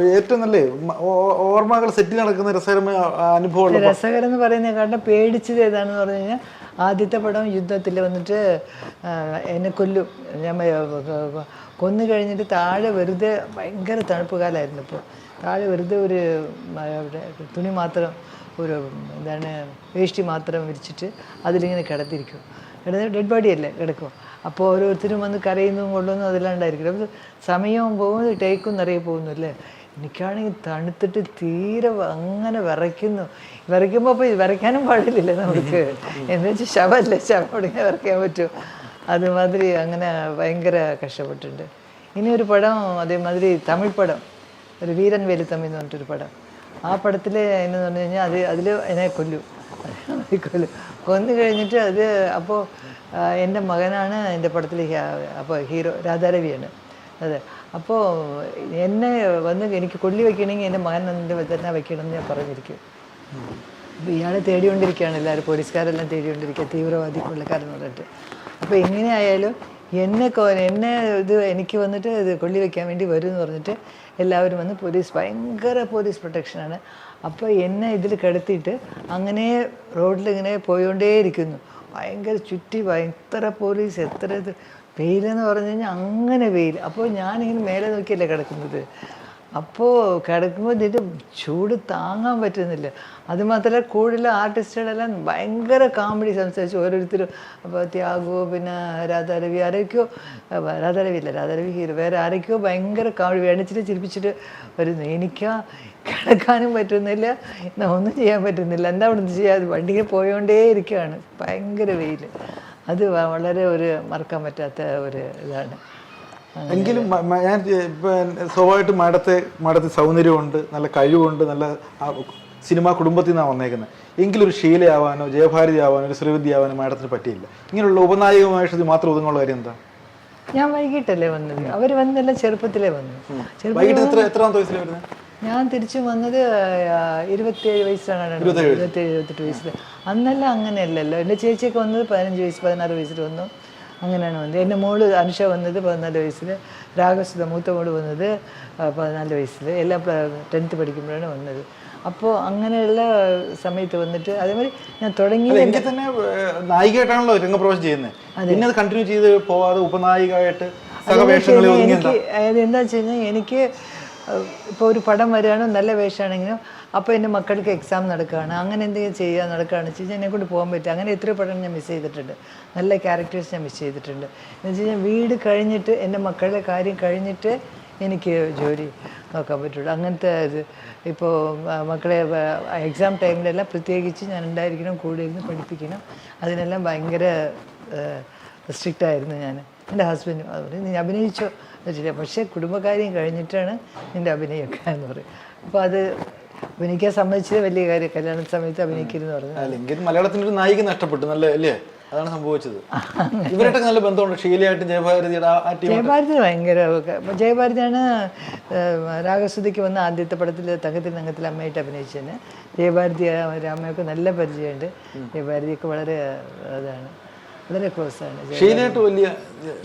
ഏറ്റവും നല്ല ഓർമ്മകൾ സെറ്റിൽ നടക്കുന്ന രസകരമായ അനുഭവം രസകരം എന്ന് പറയുന്നതിനെക്കാട്ടും പേടിച്ചത് ഏതാണെന്ന് പറഞ്ഞു കഴിഞ്ഞാൽ ആദ്യത്തെ പടം യുദ്ധത്തിൽ വന്നിട്ട് എന്നെ കൊല്ലും. ഞാൻ കൊന്നു കഴിഞ്ഞിട്ട് താഴെ വെറുതെ ഭയങ്കര തണുപ്പ് കാലമായിരുന്നു ഇപ്പോൾ താഴെ വെറുതെ ഒരു തുണി മാത്രം ഒരു എന്താണ് വേഷ്ടി മാത്രം വിരിച്ചിട്ട് അതിലിങ്ങനെ കിടത്തിരിക്കും കിടന്ന് ഡെഡ് ബോഡി അല്ലേ കിടക്കും. അപ്പോൾ ഓരോരുത്തരും വന്ന് കരയുന്നതും കൊള്ളുന്നതും അതെല്ലാം ഉണ്ടായിരിക്കും. സമയവും പോകുന്നു ടേക്കും നിറയെ പോകുന്നു അല്ലേ? എനിക്കാണെങ്കിൽ തണുത്തിട്ട് തീരെ അങ്ങനെ വിറയ്ക്കുന്നു. വിറയ്ക്കുമ്പോൾ അപ്പോൾ വിറയ്ക്കാനും പാടില്ലല്ലേ നമുക്ക്. എന്ന് വെച്ചാൽ ശവമല്ലേ ശവം തുടങ്ങിയാൽ വിറയ്ക്കാൻ പറ്റുമോ അതുമാതിരി അങ്ങനെ ഭയങ്കര കഷ്ടപ്പെട്ടിട്ടുണ്ട്. ഇനി ഒരു പടം അതേമാതിരി തമിഴ് പടം. ഒരു വീരൻ വേലുത്തമ്മി എന്ന് പറഞ്ഞിട്ടൊരു പടം. ആ പടത്തിൽ എന്ന് പറഞ്ഞു കഴിഞ്ഞാൽ അത് അതിൽ എന്നെ കൊല്ലും. കൊല്ലും. കൊന്നു കഴിഞ്ഞിട്ട് അത് അപ്പോൾ എന്റെ മകനാണ് എന്റെ പടത്തിൽ അപ്പോൾ ഹീറോ രാധാരവിയാണ്. അതെ. അപ്പോൾ എന്നെ വന്ന് എനിക്ക് കൊല്ലി വെക്കണമെങ്കിൽ എന്റെ മകൻ എന്റെ തന്നെ വെക്കണം എന്ന് ഞാൻ പറഞ്ഞിരിക്കും. അപ്പോൾ ഇയാളെ തേടിക്കൊണ്ടിരിക്കുകയാണ് എല്ലാവരും പോലീസുകാരെല്ലാം തേടിക്കൊണ്ടിരിക്കുക തീവ്രവാദി കൊള്ളക്കാരെന്ന് പറഞ്ഞിട്ട്. അപ്പോൾ എങ്ങനെയായാലും എന്നെ എന്നെ ഇത് എനിക്ക് വന്നിട്ട് ഇത് കൊള്ളി വെക്കാൻ വേണ്ടി വരും എന്ന് പറഞ്ഞിട്ട് എല്ലാവരും വന്ന് പോലീസ് ഭയങ്കര പോലീസ് പ്രൊട്ടക്ഷനാണ് അപ്പോൾ എന്നെ ഇതിൽ കിടത്തിയിട്ട് അങ്ങനെ റോഡിൽ ഇങ്ങനെ പോയോണ്ടേയിരിക്കുന്നു. ഭയങ്കര ചുറ്റി ഭയങ്കര പോലീസ് എത്ര ഇത് വെയിലെന്ന് പറഞ്ഞു കഴിഞ്ഞാൽ അങ്ങനെ വെയിൽ. അപ്പോൾ ഞാനിങ്ങനെ മേലെ നോക്കിയല്ലേ കിടക്കുന്നത്? അപ്പോൾ കിടക്കുമ്പോൾ ഇതിന്റെ ചൂട് താങ്ങാൻ പറ്റുന്നില്ല. അതുമാത്രമല്ല കൂടുതൽ ആർട്ടിസ്റ്റുകളെല്ലാം ഭയങ്കര കോമഡി സംസാരിച്ചു ഓരോരുത്തരും അപ്പോൾ ത്യാഗോ പിന്നെ രാധാരവി ആരൊക്കെയോ രാധാരവി ഇല്ല രാധാരവി ഹീറോ വേറെ ആരൊക്കെയോ ഭയങ്കര കോമഡി വേണിച്ചിട്ട് ചിരിപ്പിച്ചിട്ട് വരുന്നു. എനിക്ക് കിടക്കാനും പറ്റുന്നില്ല ഒന്നും ചെയ്യാൻ പറ്റുന്നില്ല. എന്താ അവിടെ ചെയ്യാതെ വണ്ടിയിൽ പോയോണ്ടേ ഇരിക്കുകയാണ്. ഭയങ്കര വെയിൽ അത് വളരെ ഒരു മറക്കാൻ പറ്റാത്ത ഒരു ഇതാണ്. എങ്കിലും ഞാൻ സ്വാഭാവികമായിട്ടും മാഡത്തെ മാഡത്തെ സൗന്ദര്യമുണ്ട് നല്ല കഴിവുണ്ട് നല്ല സിനിമ കുടുംബത്തിൽ നിന്നാണ് വന്നേക്കുന്നത് എങ്കിലും ഒരു ശീലയാവാനോ ജയഭാരതി ആവാനോ ഒരു ശ്രീവിദ്യ ആവാനോ മാഡത്തിന് പറ്റിയില്ല. ഇങ്ങനെയുള്ള ഉപനായകമായിട്ട് മാത്രം ഒതുങ്ങുള്ള കാര്യം എന്താ? ഞാൻ വൈകിട്ടല്ലേ വന്നത്. അവർ വന്നെല്ലാം ചെറുപ്പത്തിലേ വന്നു. വൈകിട്ട് എത്ര എത്രാമത്തെ വയസ്സിൽ വരുന്നത് ഞാൻ തിരിച്ചു വന്നത് ഇരുപത്തിയേഴ് വയസ്സാണ് ഇരുപത്തേഴ് ഇരുപത്തെട്ട് വയസ്സിൽ അന്നെല്ലാം അങ്ങനെയല്ലല്ലോ. എന്റെ ചേച്ചിയൊക്കെ വന്നത് പതിനഞ്ച് വയസ്സ് പതിനാറ് വയസ്സിൽ വന്നു. അങ്ങനെയാണ് വന്നത്. എന്റെ മോൾ അനുഷ വന്നത് പതിനാല് വയസ്സിൽ രാഘസുധ മൂത്ത മോൾ വന്നത് പതിനാല് വയസ്സിൽ എല്ലാം ടെൻത്ത് പഠിക്കുമ്പോഴാണ് വന്നത്. അപ്പോൾ അങ്ങനെയുള്ള സമയത്ത് വന്നിട്ട് അതേമാതിരി ഞാൻ തുടങ്ങി എനിക്ക് തന്നെ നായികയായിട്ടാണല്ലോ രംഗപ്രവേശം ചെയ്യുന്നത് പിന്നെ അത് കണ്ടിന്യൂ ചെയ്ത് പോവാതെ ഉപനായികയായിട്ട് എന്താ എനിക്ക് അതായത് എന്താ വെച്ച് കഴിഞ്ഞാൽ എനിക്ക് ഇപ്പോൾ ഒരു പടം വരികയാണ് നല്ല വേഷമാണെങ്കിലും അപ്പോൾ എന്റെ മക്കൾക്ക് എക്സാം നടക്കുകയാണ്. അങ്ങനെ എന്തെങ്കിലും ചെയ്യുക നടക്കുകയാണ്. വെച്ച് കഴിഞ്ഞാൽ എന്നെ കൊണ്ട് പോകാൻ പറ്റും അങ്ങനെ എത്രയോ പടം ഞാൻ മിസ് ചെയ്തിട്ടുണ്ട്. നല്ല ക്യാരക്ടേഴ്സ് ഞാൻ മിസ് ചെയ്തിട്ടുണ്ട്. എന്ന് വെച്ച് കഴിഞ്ഞാൽ വീട് കഴിഞ്ഞിട്ട് എന്റെ മക്കളുടെ കാര്യം കഴിഞ്ഞിട്ട് എനിക്ക് ജോലി നോക്കാൻ പറ്റുള്ളൂ. അങ്ങനത്തെ ഇത്. ഇപ്പോൾ മക്കളെ എക്സാം ടൈമിലെല്ലാം പ്രത്യേകിച്ച് ഞാൻ ഉണ്ടായിരിക്കണം കൂടെ ഇരുന്ന് പഠിപ്പിക്കണം. അതിനെല്ലാം ഭയങ്കര സ്ട്രിക്റ്റായിരുന്നു ഞാൻ എന്റെ ഹസ്ബൻഡ് അതുപോലെ. നീ അഭിനയിച്ചോ? വെച്ചില്ല പക്ഷേ കുടുംബകാര്യം കഴിഞ്ഞിട്ടാണ് നിന്റെ അഭിനയമൊക്കെ എന്ന് പറയും. അപ്പോൾ അത് അഭിനയിക്കാൻ സംബന്ധിച്ച് വലിയ കാര്യം. കല്യാണ സമയത്ത് അഭിനയിക്കരുന്ന് പറഞ്ഞു അല്ലെങ്കിൽ മലയാളത്തിന്റെ ഒരു നായിക നഷ്ടപ്പെട്ടു നല്ല അല്ലേ? അതാണ് സംഭവിച്ചത്. ഇവരുടെ നല്ല ബന്ധമുണ്ട്. ഷീലയായിട്ടും ജയഭാരതിയുടെ ജയഭാരതി ഭയങ്കര ജയഭാരതിയാണ് രാഗസ്തുതിക്ക് വന്ന ആദ്യത്തെ പടത്തിൽ തങ്കത്തിൽ തങ്കത്തിൽ അമ്മയായിട്ട് അഭിനയിച്ചതിന്. ജയഭാരതി രാമയൊക്കെ നല്ല പരിചയമുണ്ട്. ജയഭാരതിയൊക്കെ വളരെ അതാണ്. വളരെ ക്ലോസ് ആണ് ഷീലയായിട്ട് വലിയ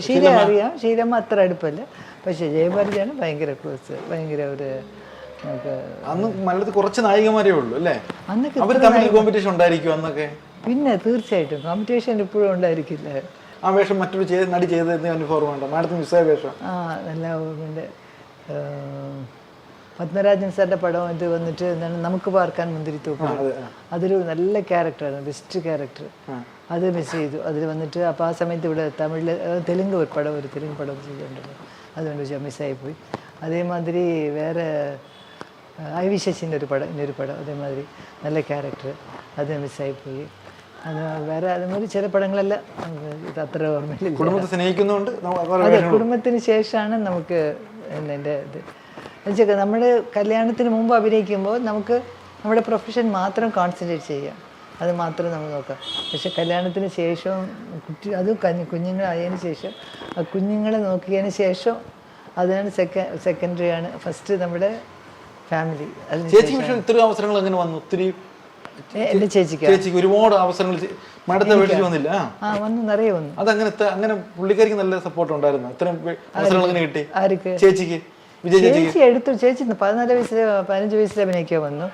ഷീല അറിയാം. ഷീലമ്മ അത്ര അടുപ്പല്ല. പക്ഷേ ജയഭാരതിയാണ് ഭയങ്കര ക്ലോസ് ഭയങ്കര ഒരു അന്ന് മലയാളത്തിൽ കുറച്ച് നായികമാരേ ഉള്ളൂ അല്ലേ? അന്നൊക്കെ അവർ തമ്മിൽ കോമ്പറ്റീഷൻ ഉണ്ടായിരിക്കും അന്നൊക്കെ? പിന്നെ തീർച്ചയായിട്ടും. കോമ്പറ്റീഷൻ ഇപ്പോഴും ഉണ്ടായിരിക്കില്ല. ആ വേഷം മറ്റൊരു ചെയ്ത് നടി ചെയ്തത് അനുഭവം ഉണ്ടോ? മാഡത്തിന് മിസ്സായ വേഷം. ആ നല്ല ഓർമ്മയുണ്ട്. പത്മരാജൻ സാറിന്റെ പടം ഇത് വന്നിട്ട് എന്താണ് നമുക്ക് പാർക്കാൻ മുന്തിരിത്തോപ്പ് അതൊരു നല്ല ക്യാരക്ടറാണ് ബെസ്റ്റ് ക്യാരക്ടർ അത് മിസ് ചെയ്തു. അതിൽ വന്നിട്ട് അപ്പോൾ ആ സമയത്ത് ഇവിടെ തമിഴിൽ തെലുങ്ക് ഒരു പടം ഒരു തെലുങ്ക് പടം ചെയ്തിട്ടുണ്ടല്ലോ അതുകൊണ്ട് വെച്ചാൽ മിസ്സായിപ്പോയി അതേമാതിരി വേറെ ഐ വി ശശിന്റെ ഒരു പടം ഇന്നൊരു പടം. അതേമാതിരി നല്ല ക്യാരക്ടർ അത് മിസ്സായിപ്പോയി അത് വേറെ അതേമാതിരി ചില പടങ്ങളെല്ലാം. അത്ര ഓർമ്മയില്ല കുടുംബത്തെ കുറെ അതെ കുടുംബത്തിന് ശേഷമാണ് നമുക്ക് എന്റെ ഇത് എന്നുവെച്ചാൽ നമ്മൾ കല്യാണത്തിന് മുമ്പ് അഭിനയിക്കുമ്പോൾ നമുക്ക് നമ്മുടെ പ്രൊഫഷൻ മാത്രം കോൺസെൻട്രേറ്റ് ചെയ്യാം അത് മാത്രം നമ്മൾ നോക്കാം പക്ഷെ കല്യാണത്തിന് ശേഷം കുട്ടി അത് കുഞ്ഞുങ്ങളായതിന് ശേഷം ആ കുഞ്ഞുങ്ങളെ നോക്കിയതിന് ശേഷം അതിനാണ് സെക്കൻഡ് സെക്കൻഡറി ആണ് ഫസ്റ്റ് നമ്മുടെ ഫാമിലി ചേച്ചി ഇത്രയും അവസരങ്ങൾ അങ്ങനെ വന്നു? ഒത്തിരി എന്റെ ചേച്ചിക്ക് ചേച്ചിക്ക് ഒരുപാട് അവസരങ്ങൾ മാഡത്തെ അപേക്ഷിച്ച് വന്നില്ല? ആ. വന്നു നിറയെ വന്നു. അതങ്ങനെ അങ്ങനെ പുള്ളിക്കാരിക്ക് നല്ല സപ്പോർട്ട് ഉണ്ടായിരുന്നു. ഇത്രയും അവസരങ്ങൾ അങ്ങനെ കിട്ടി? ആർക്ക്? ചേച്ചിക്ക്? ചേച്ചി എടുത്തു ചേച്ചി പതിനാല് വയസ്സിൽ പതിനഞ്ച് വയസ്സിൽ അഭിനയിക്കാൻ വന്നു.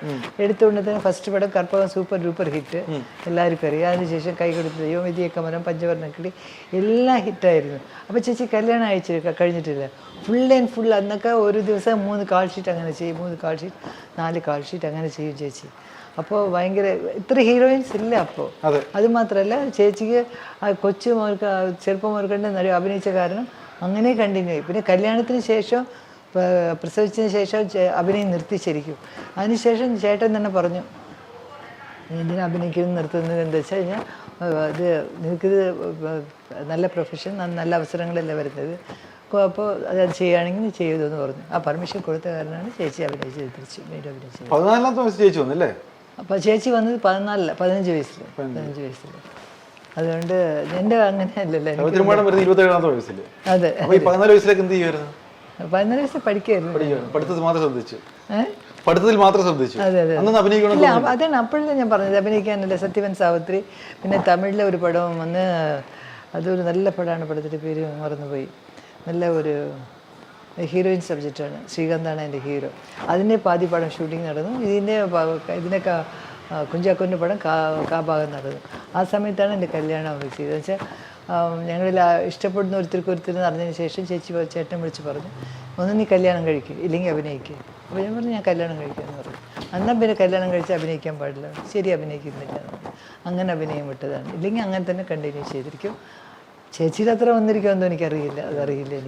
എടുത്തുകൊണ്ടതിന് ഫസ്റ്റ് പടം കർപ്പകം സൂപ്പർ ഡൂപ്പർ ഹിറ്റ് എല്ലാവർക്കും അറിയാം. അതിനുശേഷം കൈ കൊടുത്ത് ദൈവവിധിയൊക്കെ മരം പഞ്ചവർണക്കിളി എല്ലാം ഹിറ്റായിരുന്നു അപ്പോൾ ചേച്ചി കല്യാണം അയച്ചു കഴിഞ്ഞിട്ടില്ല. ഫുൾ ആൻഡ് ഫുൾ അന്നൊക്കെ ഒരു ദിവസം മൂന്ന് കാൾ ഷീറ്റ് അങ്ങനെ ചെയ്യും. മൂന്ന് കാൾ ഷീറ്റ് നാല് കാൾ ഷീറ്റ് അങ്ങനെ ചെയ്യും ചേച്ചി. അപ്പോൾ ഭയങ്കര ഇത്ര ഹീറോയിൻസ് ഇല്ല അപ്പോൾ അതെ. മാത്രമല്ല ചേച്ചിക്ക് ആ കൊച്ചു മോർക്ക് ചെറുപ്പം മുതൽക്കണ്ട് നടി അഭിനയിച്ച കാരണം അങ്ങനെ കണ്ടിന്യൂ ആയി. പിന്നെ കല്യാണത്തിന് ശേഷം പ്രസവിച്ചതിന് ശേഷം അഭിനയം നിർത്തി ശരിക്കും. അതിനുശേഷം ചേട്ടൻ തന്നെ പറഞ്ഞു "നീ എന്തിനാ അഭിനയിക്കുന്നത് നിർത്തുന്നത്? എന്താ വെച്ച് കഴിഞ്ഞാൽ ഇത് നിനക്കിത് നല്ല പ്രൊഫഷൻ നല്ല അവസരങ്ങളല്ലേ വരുന്നത്. അപ്പോൾ അത് ചെയ്യുകയാണെങ്കിൽ നീ പറഞ്ഞു. ആ പെർമിഷൻ കൊടുത്ത കാരണമാണ് ചേച്ചി അഭിനയിച്ചത് തിരിച്ച് വീണ്ടും അഭിനയിച്ചത് പതിനാലാമത്തെ വയസ്സ് ചേച്ചി വന്നല്ലേ? അപ്പോൾ ചേച്ചി വന്നത് പതിനാലില്ല പതിനഞ്ച് വയസ്സിൽ പതിനഞ്ച്. വയസ്സിൽ അതുകൊണ്ട് എന്റെ അങ്ങനെ അല്ലല്ലോ അതെ. പതിനാല് വയസ്സിലേക്ക് എന്ത് ചെയ്യുമായിരുന്നു പതിനാല് വയസ്സിൽ പഠിക്കായിരുന്നു പഠിക്കുവായിരുന്നു. പഠിത്തത്തിൽ മാത്രം ശ്രദ്ധിച്ചു. ഏഹ് പഠിത്തത്തിൽ മാത്രം ശ്രദ്ധിച്ചു. അതെ, അതെ. അന്നൊന്ന് അഭിനയിക്കണം ഇല്ല അതാണ് അപ്പോഴല്ലേ ഞാൻ പറഞ്ഞത്. അഭിനയിക്കാനല്ല സത്യവൻ സാവിത്രി പിന്നെ തമിഴിലെ ഒരു പടം വന്ന് അതൊരു നല്ല പടമാണ് പടത്തിന്റെ പേര് മറന്നുപോയി. നല്ല ഒരു ഹീറോയിൻ സബ്ജക്റ്റാണ്. ശ്രീകാന്താണ് എന്റെ ഹീറോ. അതിന്റെ പാതി പടം ഷൂട്ടിംഗ് നടന്നു. ഇതിന്റെ ഇതിനെ കുഞ്ചാക്കോന്റെ പടം കാ കാഭാഗം നടന്നു. ആ സമയത്താണ് എന്റെ കല്യാണം ഫിക്സ് ചെയ്തത് വെച്ചാൽ ഞങ്ങളിൽ ആ ഇഷ്ടപ്പെടുന്ന ഒരുത്തർക്ക് ഒരുത്തർ അറിഞ്ഞതിന് ശേഷം ചേച്ചി ചേട്ടൻ വിളിച്ച് പറഞ്ഞു ഒന്ന് നീ കല്യാണം കഴിക്കുക ഇല്ലെങ്കിൽ അഭിനയിക്കുക അപ്പോൾ ഞാൻ പറഞ്ഞു ഞാൻ കല്യാണം കഴിക്കാമെന്ന് പറഞ്ഞു. എന്നാൽ പിന്നെ കല്യാണം കഴിച്ച് അഭിനയിക്കാൻ പാടില്ല. ശരി അഭിനയിക്കുന്നില്ല അങ്ങനെ അഭിനയം വിട്ടതാണ്. ഇല്ലെങ്കിൽ അങ്ങനെ തന്നെ കണ്ടിന്യൂ ചെയ്തിരിക്കും. ചേച്ചിയുടെ അത്ര വന്നിരിക്കുമെന്നോ എനിക്കറിയില്ല അതറിയില്ല